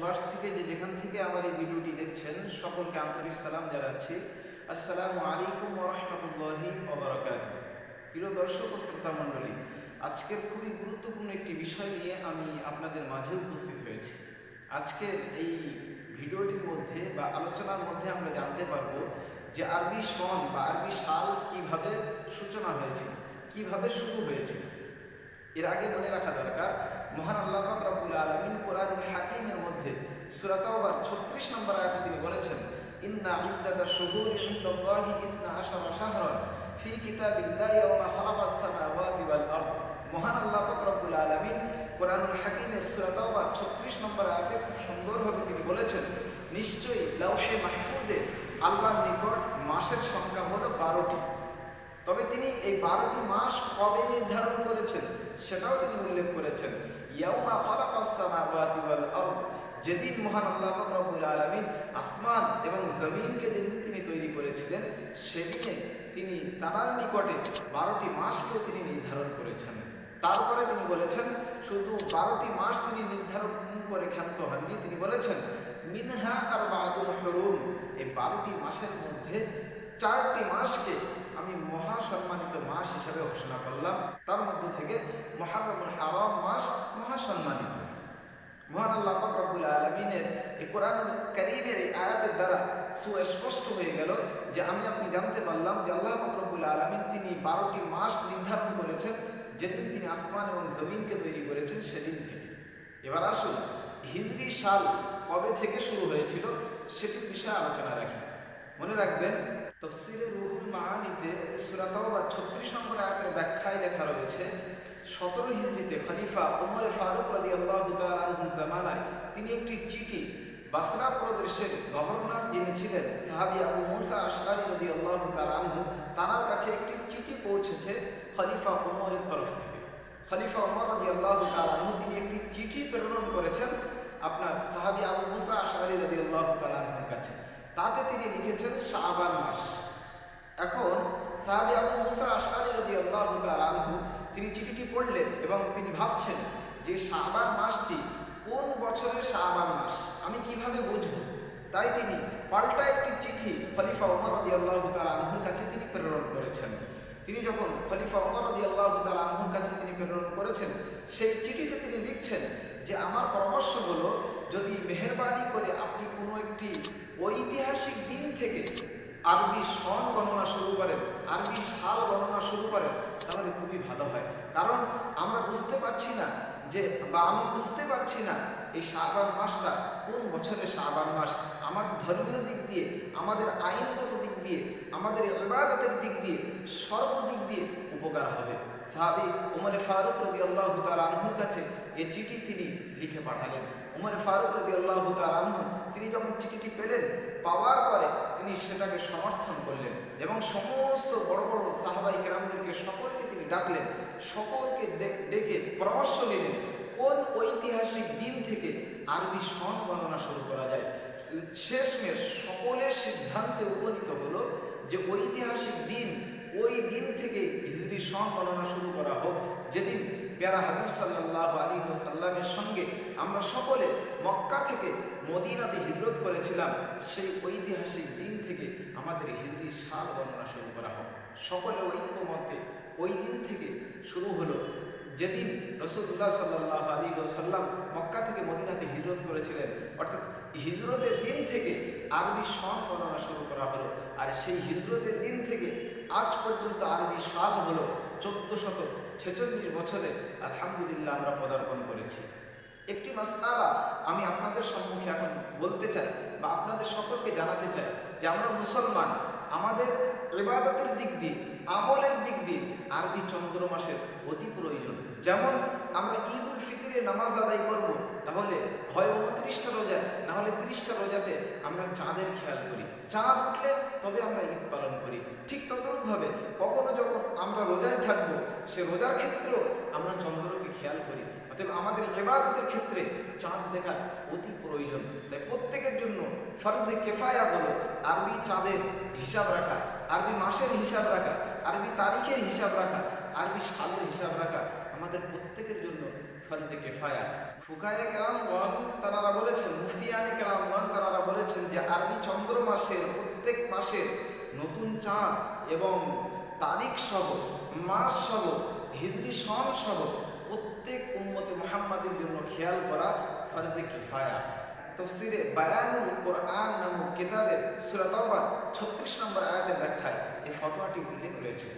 দূরবাস থেকে যে যেখান থেকে আমার এই ভিডিওটি দেখছেন, সকলকে আন্তরিক সালাম জানাচ্ছি। আসসালামু আলাইকুম ওরহমতুল্লাহি ওবরাকাত প্রিয় দর্শক ও শ্রোতা মণ্ডলী, আজকের খুবই গুরুত্বপূর্ণ একটি বিষয় নিয়ে আমি আপনাদের মাঝে উপস্থিত হয়েছি। আজকের এই ভিডিওটির মধ্যে বা আলোচনার মধ্যে আমরা জানতে পারব যে আরবি সন বা আরবি সাল কীভাবে সূচনা হয়েছে, কীভাবে শুরু হয়েছে। এর আগে মনে রাখা দরকার, মহান আল্লাহ পাক রব্বুল আলামিন কোরআন হাকিমের মধ্যে সূরা তাওবার 36 নম্বর আয়াতে তিনি বলেছেন, ইন্না ইদ্দাতা শুহুরি ইনদাল্লাহি ইসনা আশারা শাহরান ফি কিতাবিল্লাহি ইয়াওমা খালাকাস সামাওয়াতি ওয়াল আরদ। মহান আল্লাহ পাক রব্বুল আলামিন কোরআনুল হাকিমের সূরা তাওবার 36 নম্বর আয়াতে খুব সুন্দরভাবে তিনি বলেছেন, নিশ্চয়ই লাউহে মাহফুজে আল্লাহর নিকট মাসের সংখ্যা হলো বারোটি। তবে তিনি এই বারোটি মাস কবে নির্ধারণ করেছেন, সেটাও তিনি উল্লেখ করেছেন, ইয়াউমা খালাকাস সামাওয়াতি ওয়াল আরদ। যেদিন মহান আল্লাহ পাক রব্বুল আলামিন আসমান এবং জমিনকে যেদিন তিনি তৈরি করেছিলেন, সেদিনে তিনি তার নিকটে বারোটি মাসকে তিনি নির্ধারণ করেছেন। তারপরে তিনি বলেছেন, শুধু বারোটি মাস তিনি নির্ধারণ করে ক্ষান্ত হননি। তিনি বলেছেন, মিনহা আর বাদুল হরুম। এই বারোটি মাসের মধ্যে চারটি মাসকে আমি মহা সম্মানিত মাস হিসাবে ঘোষণা করলাম। তার মধ্য থেকে মহারমুল হারাম মাস মহা সম্মানিত মহান আল্লাহ পাক রব্বুল আলমিনের এই কোরআন করিমের এই আয়াতের দ্বারা সুস্পষ্ট হয়ে গেল যে আমি আপনি জানতে পারলাম যে আল্লাহ পাক রব্বুল আলমিন তিনি বারোটি মাস নির্ধারণ করেছেন। যেদিন তিনি আসমান এবং জমিনকে তৈরি করেছেন, সেদিন থেকে। এবার আসুন, হিজরি সাল কবে থেকে শুরু হয়েছিল সেটির বিষয়ে আলোচনা রাখি। মনে রাখবেন, তফসিলে রুহুল মাহানিতে সুরাতবা ছত্রিশ নম্বর আয়াতের ব্যাখ্যায় লেখা রয়েছে সতেরো হিজড়িতে খলিফা ওমর ফারুক রাদি আল্লাহ জামানায় তিনি একটি চিঠি বাসরা প্রদেশের গভর্নর যিনি ছিলেন সাহাবি আবু মুসা আশকারি রদি আল্লাহ তালানহু তার কাছে একটি চিঠি পৌঁছেছে খলিফা ওমরের তরফ থেকে। খলিফা ওমর রদি আল্লাহ তালানহু তিনি একটি চিঠি প্রেরণ করেছেন আপনার সাহাবি আবু মুসা আশকারি রদি আল্লাহ তালানহুর কাছে। তাতে তিনি লিখেছেন শাহবান মাস। এখন সাহাবি আবু মুসা আশকারি রদি আল্লাহ তালানহু তিনি চিঠিটি পড়লেন এবং তিনি ভাবছেন যে শাহবান মাসটি কোন বছরের শাহবান মাস? আমি কীভাবে বুঝব? তাই তিনি পাল্টা একটি চিঠি খলিফা ওমর রদি আল্লাহ তালানহুর কাছে তিনি প্রেরণ করেছেন। তিনি যখন খলিফা ওমর রদি আল্লাহ তালানহুর কাছে তিনি প্রেরণ করেছেন, সেই চিঠিতে তিনি লিখছেন যে, আমার পরামর্শ হলো, যদি মেহরবানি করে আপনি কোনো একটি ঐতিহাসিক দিন থেকে আরবি সন গণনা শুরু করেন, আরবি সাল গণনা শুরু করেন, তাহলে খুবই ভালো হয়। কারণ আমরা বুঝতে পারছি না যে, বা আমি বুঝতে পারছি না এই শাহবান মাসটা কোন বছরের শাহবান মাস। আমাদের ধর্মীয় দিক দিয়ে, আমাদের আইনগত দিক দিয়ে, আমাদের ইবাদতের দিক দিয়ে সর্বদিক দিয়ে উপকার হবে। সাহাবি উমরে ফারুক রদি আল্লাহ তালহুর কাছে এই চিঠি তিনি লিখে পাঠালেন। উমরে ফারুক রদি আল্লাহ তালহু তিনি যখন চিঠিটি পেলেন, পাওয়ার পরে তিনি সেটাকে সমর্থন করলেন এবং সমস্ত বড় বড় সাহাবাই গ্রামদেরকে সকলকে তিনি ডাকলেন, সকলকে ডেকে পরামর্শ নিলেন, কোন ঐতিহাসিক দিন থেকে আরবি সন গণনা শুরু করা যায়? শেষমেশ সকলের সিদ্ধান্তে উপনীত হলো যে ঐতিহাসিক দিন, ওই দিন থেকে হিজরি সন গণনা শুরু করা হোক। যেদিন পেয়ারা হাবিব সাল্লাহ আলী আমরা সকলে মক্কা থেকে মদিনাতে হিজরত করেছিলাম। সেই ঐতিহাসিক দিন থেকে আমাদের হিজরি সাল গণনা শুরু করা হোক। সকলে ঐক্যমতে ওই দিন থেকে শুরু হলো। যেদিন রসুল্লাহ সাল্লাহ আলী সাল্লাম মক্কা থেকে মদিনাতে হিজরত করেছিলেন, অর্থাৎ হিজরতের দিন থেকে আরবি সন গণনা শুরু করা হলো। আর সেই হিজরতের দিন থেকে আজ পর্যন্ত আরবি সাল হলো চোদ্দ শত ছেচল্লিশ বছরে আলহামদুলিল্লাহ আমরা পদার্পণ করেছি। একটি মাসালা আমি আপনাদের সম্মুখে এখন বলতে চাই বা আপনাদের সকলকে জানাতে চাই যে আমরা মুসলমান, আমাদের ইবাদতের দিক দিয়ে, আমলের দিক দিয়ে আরবি চন্দ্র মাসের অতি প্রয়োজন। যেমন আমরা ঈদ উল নামাজ আদায় করব, তাহলে হয় উনত্রিশটা রোজা না হলে ত্রিশটা রোজাতে আমরা চাঁদের খেয়াল করি। চাঁদ উঠলে তবে আমরা ঈদ পালন করি। ঠিক তদরূপভাবে কখনো যখন আমরা রোজায় থাকব, সে রোজার ক্ষেত্রেও আমরা চন্দ্রকে খেয়াল করি। অতএব আমাদের এবাদতের ক্ষেত্রে চাঁদ দেখা অতি প্রয়োজন। তাই প্রত্যেকের জন্য ফরজে কেফায়া হলো আরবি চাঁদের হিসাব রাখা, আরবি মাসের হিসাব রাখা, আরবি তারিখের হিসাব রাখা, আরবি সালের হিসাব রাখা। আমাদের প্রত্যেকের জন্য ফরজে কেফায়া কেরাম কেরামগণ তারা বলেছেন, মুফতিয়ানে কেরামগণ তারা বলেছেন যে, আরবি চন্দ্র মাসের, প্রত্যেক মাসের নতুন চাঁদ এবং তারিখ সহ, মাস সহ, হিজরি সন সহ প্রত্যেক উম্মতে মোহাম্মদের জন্য খেয়াল করা ফরজে কেফায়া তফসিরে বায়ানুল কোরআন নামক কিতাবের সুরাতাবাদ ছত্রিশ নম্বর আয়াতের ব্যাখ্যায় এই ফতোয়াটি উল্লেখ রয়েছে।